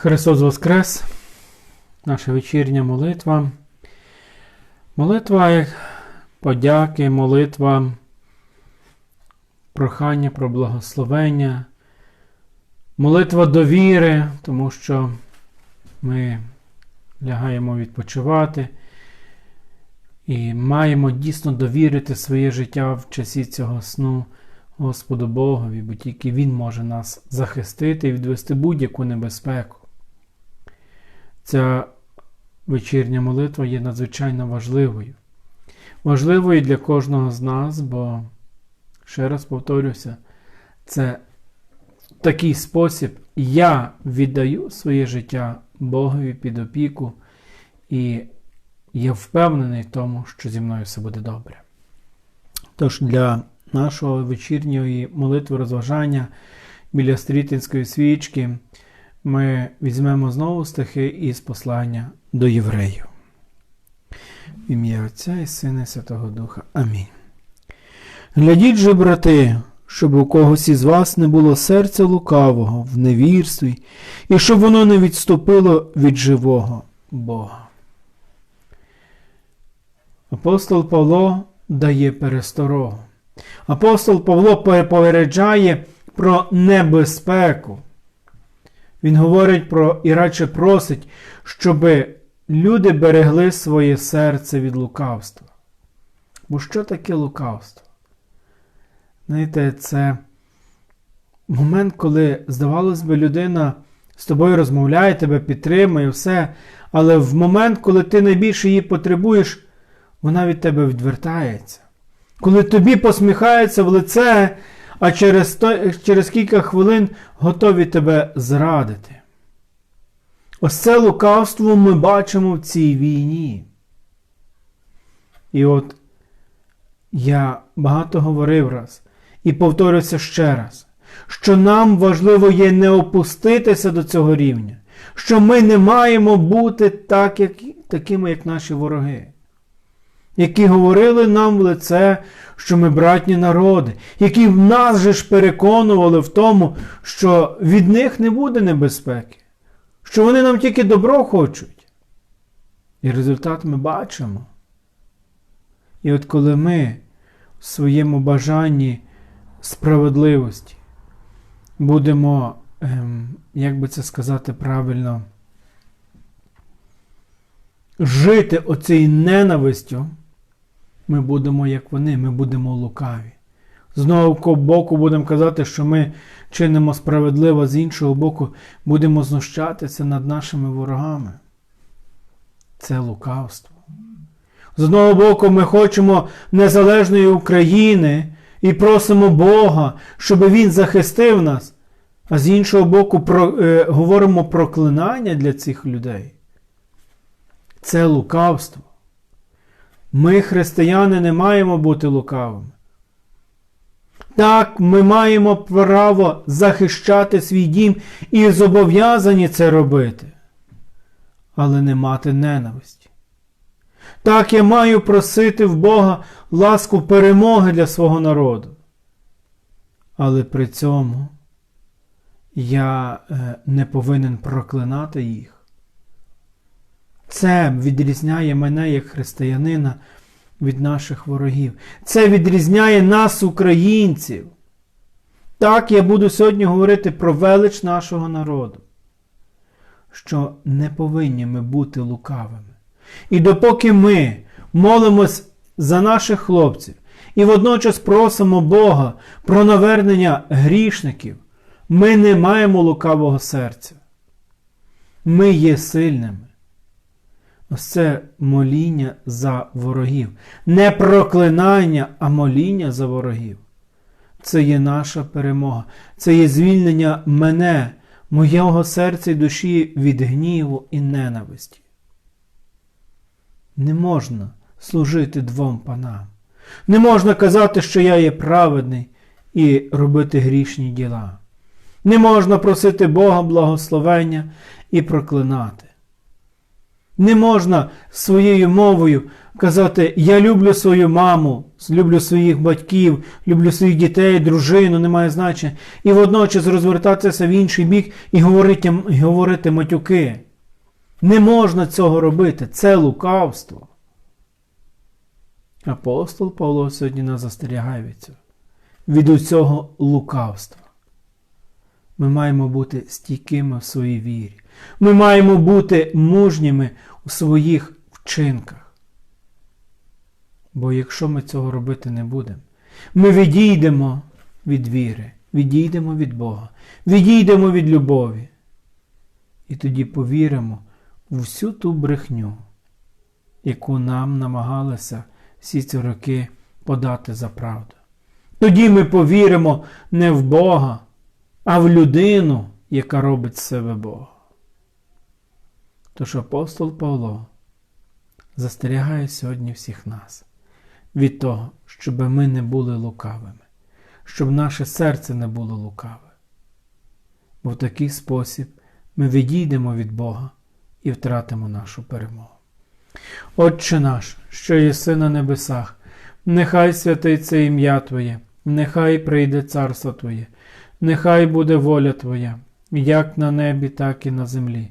Христос Воскрес, наша вечірня молитва. Молитва як подяки, молитва, прохання про благословення, молитва довіри, тому що ми лягаємо відпочивати і маємо дійсно довірити своє життя в часі цього сну Господу Богові, бо тільки Він може нас захистити і відвести будь-яку небезпеку. Ця вечірня молитва є надзвичайно важливою. Важливою для кожного з нас, бо, ще раз повторюся, це такий спосіб я віддаю своє життя Богові під опіку, і я впевнений в тому, що зі мною все буде добре. Тож для нашого вечірньої молитви розважання біля стрітинської свічки ми візьмемо знову стихи із послання до євреїв. В ім'я Отця і Сина і Святого Духа. Амінь. Глядіть же, брати, щоб у когось із вас не було серця лукавого в невірстві, і щоб воно не відступило від живого Бога. Апостол Павло дає пересторогу. Апостол Павло попереджає про небезпеку. Він говорить про і радше просить, щоб люди берегли своє серце від лукавства. Бо що таке лукавство? Знаєте, це момент, коли, здавалось би, людина з тобою розмовляє, тебе підтримує, все, але в момент, коли ти найбільше її потребуєш, вона від тебе відвертається. Коли тобі посміхається в лице, а через, через кілька хвилин готові тебе зрадити. Ось це лукавство ми бачимо в цій війні. І от я багато говорив раз і повторюся ще раз, що нам важливо є не опуститися до цього рівня, що ми не маємо бути так, як, такими, як наші вороги які говорили нам в лице, що ми братні народи, які в нас же ж переконували в тому, що від них не буде небезпеки, що вони нам тільки добро хочуть. І результат ми бачимо. І от коли ми в своєму бажанні справедливості будемо, ем, як би це сказати правильно, жити оцією ненавистю, ми будемо як вони, ми будемо лукаві. З одного боку будемо казати, що ми чинимо справедливо, з іншого боку, будемо знущатися над нашими ворогами. Це лукавство. З одного боку, ми хочемо незалежної України і просимо Бога, щоб Він захистив нас, а з іншого боку, про, е, говоримо проклинання для цих людей. Це лукавство. Ми, християни, не маємо бути лукавими. Так, ми маємо право захищати свій дім і зобов'язані це робити, але не мати ненависті. Так, я маю просити в Бога ласку перемоги для свого народу. Але при цьому я е, не повинен проклинати їх. Це відрізняє мене як християнина від наших ворогів. Це відрізняє нас, українців. Так я буду сьогодні говорити про велич нашого народу, що не повинні ми бути лукавими. І допоки ми молимось за наших хлопців і водночас просимо Бога про навернення грішників, ми не маємо лукавого серця. Ми є сильними. Ось це моління за ворогів. Не проклинання, а моління за ворогів. Це є наша перемога. Це є звільнення мене, моєго серця і душі від гніву і ненависті. Не можна служити двом панам. Не можна казати, що я є праведний і робити грішні діла. Не можна просити Бога благословення і проклинати. Не можна своєю мовою казати Я люблю свою маму, люблю своїх батьків, люблю своїх дітей, дружину, немає значення. І водночас розвертатися в інший бік і говорити, говорити матюки. Не можна цього робити. Це лукавство. Апостол Павло сьогодні нас застерігає від цього. Від усього лукавства. Ми маємо бути стійкими в своїй вірі. Ми маємо бути мужніми у своїх вчинках. Бо якщо ми цього робити не будемо, ми відійдемо від віри, відійдемо від Бога, відійдемо від любові. І тоді повіримо в всю ту брехню, яку нам намагалися всі ці роки подати за правду. Тоді ми повіримо не в Бога, а в людину, яка робить з себе Бога. Тож апостол Павло застерігає сьогодні всіх нас від того, щоб ми не були лукавими, щоб наше серце не було лукаве. Бо в такий спосіб ми відійдемо від Бога і втратимо нашу перемогу. Отче наш, що єси на небесах, нехай святиться ім'я Твоє, нехай прийде царство Твоє, нехай буде воля Твоя, як на небі, так і на землі.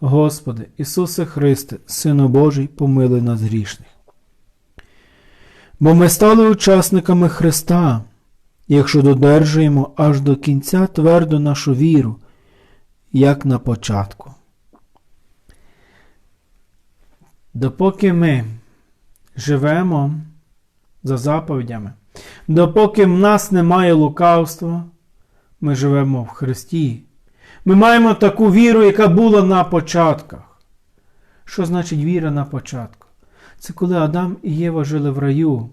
Господи, Ісусе Христе, Сину Божий, помилуй нас грішних. Бо ми стали учасниками Христа, якщо додержуємо аж до кінця твердо нашу віру, як на початку. Допоки ми живемо за заповідями, допоки в нас немає лукавства, ми живемо в Христі. Ми маємо таку віру, яка була на початках. Що значить віра на початку? Це коли Адам і Єва жили в раю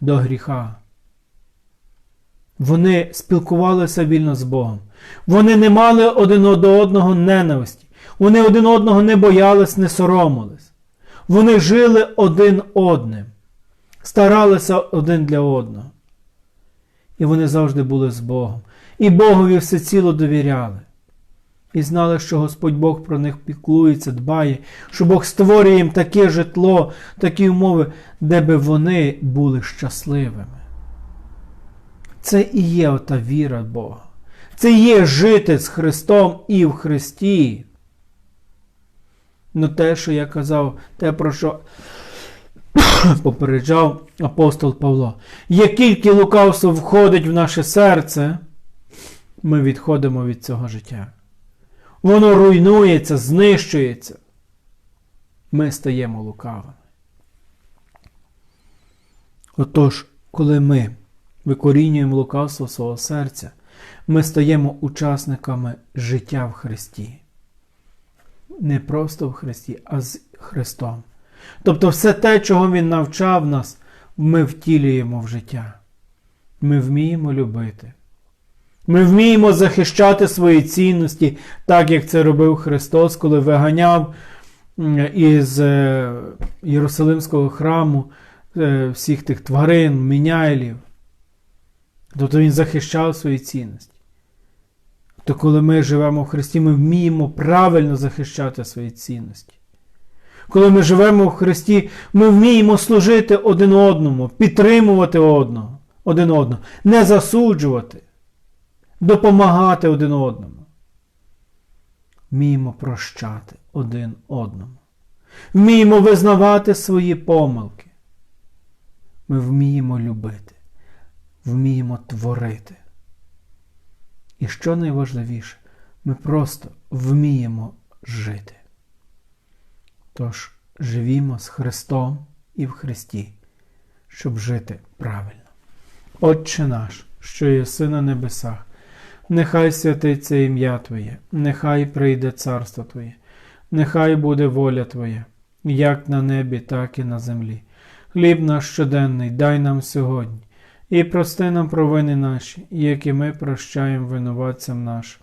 до гріха. Вони спілкувалися вільно з Богом. Вони не мали один до одного ненависті. Вони один одного не боялись, не соромились. Вони жили один одним, старалися один для одного. І вони завжди були з Богом. І Богові всеціло довіряли. І знали, що Господь Бог про них піклується, дбає, що Бог створює їм таке житло, такі умови, де би вони були щасливими. Це і є ота віра Бога. Це є жити з Христом і в Христі. Ну те, що я казав, те, про що попереджав апостол Павло. Як тільки лукавство входить в наше серце, ми відходимо від цього життя. Воно руйнується, знищується. Ми стаємо лукавими. Отож, коли ми викорінюємо лукавство свого серця, ми стаємо учасниками життя в Христі. Не просто в Христі, а з Христом. Тобто все те, чого Він навчав нас, ми втілюємо в життя. Ми вміємо любити. Ми вміємо захищати свої цінності, так як це робив Христос, коли виганяв із е, Єрусалимського храму е, всіх тих тварин, міняйлів. Тобто Він захищав свої цінності. То коли ми живемо в Христі, ми вміємо правильно захищати свої цінності. Коли ми живемо в Христі, ми вміємо служити один одному, підтримувати одного, один одного, не засуджувати допомагати один одному. Вміємо прощати один одному. Вміємо визнавати свої помилки. Ми вміємо любити. вміємо творити. І що найважливіше, ми просто вміємо жити. Тож живімо з Христом і в Христі, щоб жити правильно. Отче наш, що єси на небесах, нехай святиться ім'я Твоє, нехай прийде царство Твоє, нехай буде воля Твоя, як на небі, так і на землі. Хліб наш щоденний дай нам сьогодні, і прости нам провини наші, як і ми прощаємо винуватцям нашим.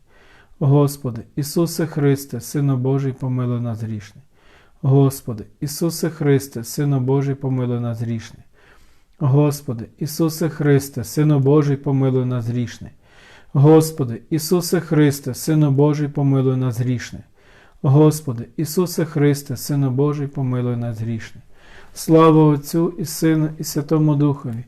Господи, Ісусе Христе, Сину Божий, помилуй нас грішне. Господи, Ісусе Христе, Сину Божий, помилуй нас грішне. Господи, Ісусе Христе, Сину Божий, помилуй нас грішне. Господи, Ісусе Христе, Сину Божий, помилуй нас грішне. Господи, Ісусе Христе, Сину Божий, помилуй нас грішне. Слава Отцю і Сину, і Святому Духові,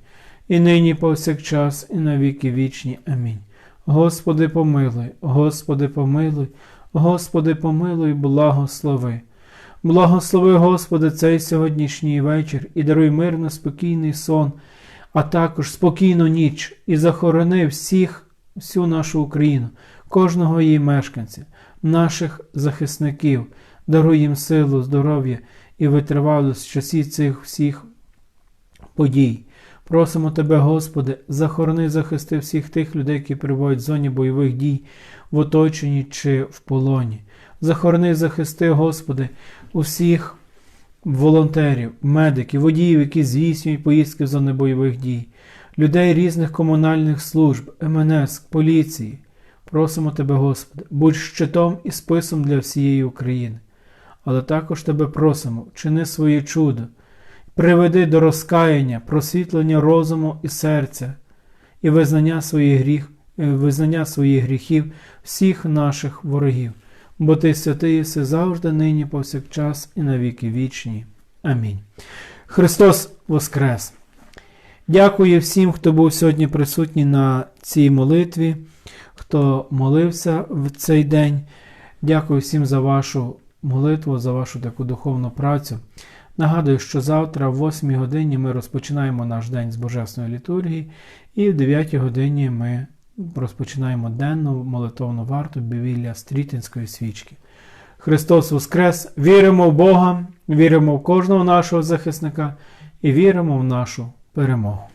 і нині повсякчас, і на віки вічні. Амінь. Господи, помилуй, Господи, помилуй, Господи, помилуй, благослови. Благослови, Господи, цей сьогоднішній вечір і даруй мирно, спокійний сон, а також спокійну ніч і захорони всіх, всю нашу Україну, кожного її мешканця, наших захисників, даруй їм силу, здоров'я і витривалость в часі цих всіх подій. Просимо Тебе, Господи, захорони, захисти всіх тих людей, які перебувають в зоні бойових дій, в оточенні чи в полоні. Захорони, захисти, Господи, усіх волонтерів, медиків, водіїв, які здійснюють поїздки в зони бойових дій, людей різних комунальних служб, МНС, поліції. Просимо Тебе, Господи, будь щитом і списом для всієї України. Але також Тебе просимо, чини своє чудо, приведи до розкаяння, просвітлення розуму і серця, і визнання своїх, гріх, е, визнання своїх гріхів всіх наших ворогів, бо Ти святий єси завжди, нині, повсякчас і на віки вічні. Амінь. Христос Воскрес! Дякую всім, хто був сьогодні присутній на цій молитві, хто молився в цей день. Дякую всім за вашу молитву, за вашу таку духовну працю. Нагадую, що завтра, в 8 годині, ми розпочинаємо наш день з Божесної літургії, і в 9 годині ми розпочинаємо денну молитовну варту Бівілля Стрітинської свічки. Христос Воскрес! Віримо в Бога, віримо в кожного нашого захисника і віримо в нашу перемогу.